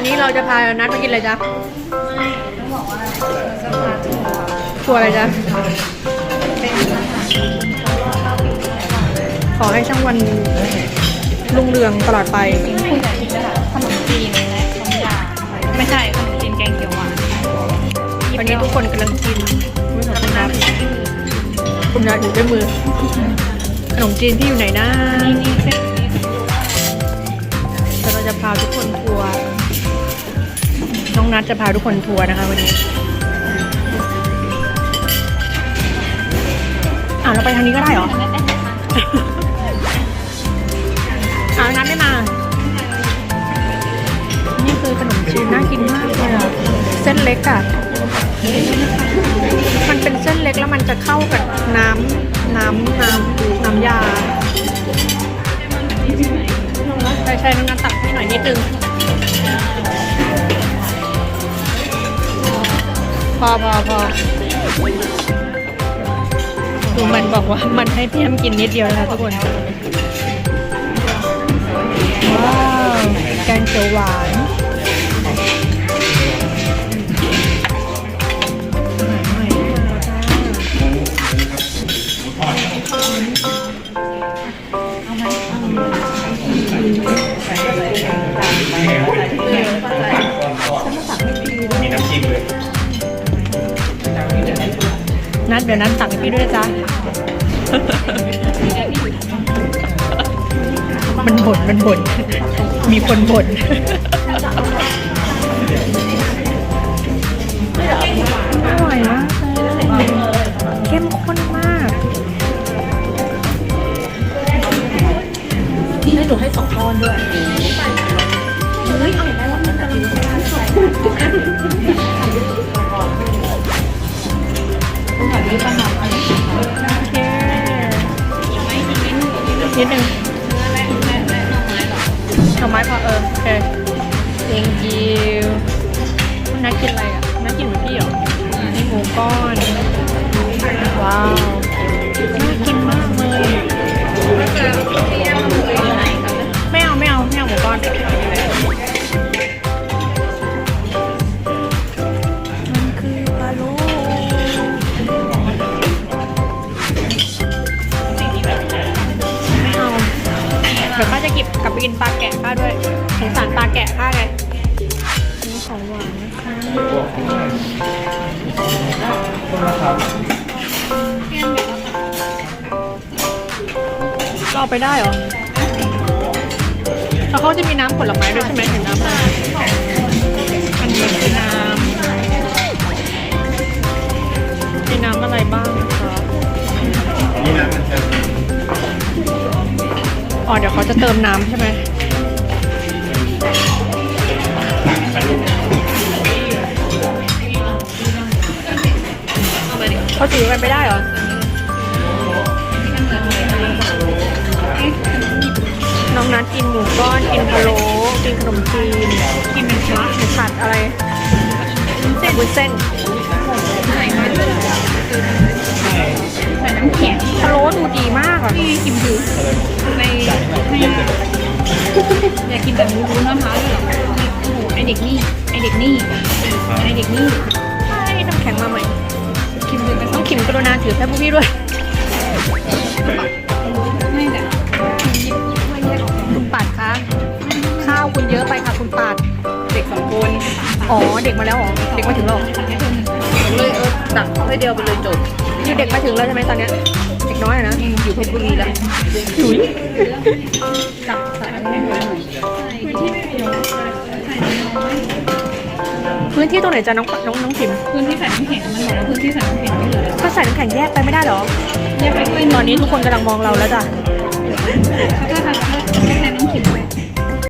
วันนี้เราจะพานัดมากินอะไรจ๊ะไม่ต้องบอกว่าเราจะพาทัวร์ทัวร์อะไรจ๊ะ เป็นอาหารครบรอบ9ปีของขอให้ช่างวันรุ่งเรืองตลอดไปสิ่งที่คุณอยากกินก็แบบขนมจีนและขนมยาไม่ใช่ขนมจีนแกงเขียวหวานวันนี้ทุกคนกำลังกินไม่ขอบคุณครับคุณยายอยู่ด้วยมือ ขนมจีนที่อยู่ไหนนะนี่นี่เส้นนี้แต่เราจะพาทุกคนทัวร์ น้องนัดจะพาทุกคนทัวร์นะคะวันนี้อ่าเราไปทางนี้ก็ได้เหรอไม่ได้ค่ะอ้าวนัดไม่มา นี่คือขนมจีนน่ากินมากเลยอะเส้นเล็กอะมันเป็นเส้นเล็กแล้วมันจะเข้ากับน้ำน้ำน้ำน้ำยาใช่ใช่น้องนัดตักให้หน่อยนิดนึง พอพอพอดูมันบอกว่ามันให้พี่แอมกินนิดเดียวนะคะทุกคน ว้าวแกงเขียวหวานอาหารใหม่มาจ้า นัดเดี๋ยวนัดตักให้พี่ด้วยนะจ้ามันบ่นมันบ่นมีคนบ่นอร่อยมากเลยเข้มข้นมากให้หนูให้สองก้อนด้วยเฮ้ยเอาอย่างนั้นแล้วมันกำลัง นี้ประมาณอะไรโอเคนิดนึงหน่อไม้พอเออโอเค thank you คุณนักกินอะไรอะนักกินเหมือนพี่เหรอนี่หมูก้อน ว้าว ดี๋ยวข้าจะกิบกลับไปกินปลาแกะข้าด้วยสงสารปลาแกะข้าไงนี่ของหวานนะคะเอาไปได้เหรอแล้วเขาจะมีน้ำผลไม้ด้วยใช่ไหมเห็นน้ำอะไรอันนี้คือน้ำ อ๋อเดี๋ยวเขาจะเติมน้ำใช่ไหมเขาถือกันไปได้เหรอน้องนัดกินหมูก้อนกินพะโล้กินขนมจีนกินเป็นชาหมูผัดอะไรเส้นวุ้นเส้นใส่ มาด้วยใส่น้ำแข็งพะโล้ดูดีมากอะที่คิมถือในให้อยากกินแบบรู้ๆนะคะด้วยเหรอโอ้โหไอเด็กนี่ไอเด็กนี่ไอเด็กนี่ให้น้ำแข็งมาใหม่คิมถือเป็นต้องขิมกรุณาถือให้พวกพี่ด้วยไม่แต่คิมยิบไม่แยกออกคุณปัดคะข้าวคุณเยอะไปค่ะคุณปัดเด็กสองคนอ๋อเด็กมาแล้วเหรอเด็กมาถึงแล้วเหรอตักให้เธอหนึ่งเลยเออตักให้เดียวไปเลยจบ นี่เด็กมาถึงแล้วใช่ไหมตอนเนี้ยเด็กน้อยอะนะอยู่เพชรบุรีแล้วถุยตักใส่น้ำแข็งหน่อยพื้นที่ไม่มีใส่น้อยพื้นที่ตรงไหนจะน้องน้องน้องขิมพื้นที่ใส่น้ำแข็งมันบอกว่าพื้นที่ใส่น้ำแข็งไม่เหลือก็ใส่น้ำแข็งแยกไปไม่ได้เหรอแยกไปด้วยตอนนี้ทุกคนกำลังมองเราแล้วจ้ะถ้าทำถ้าใส่น้ำแข็งไป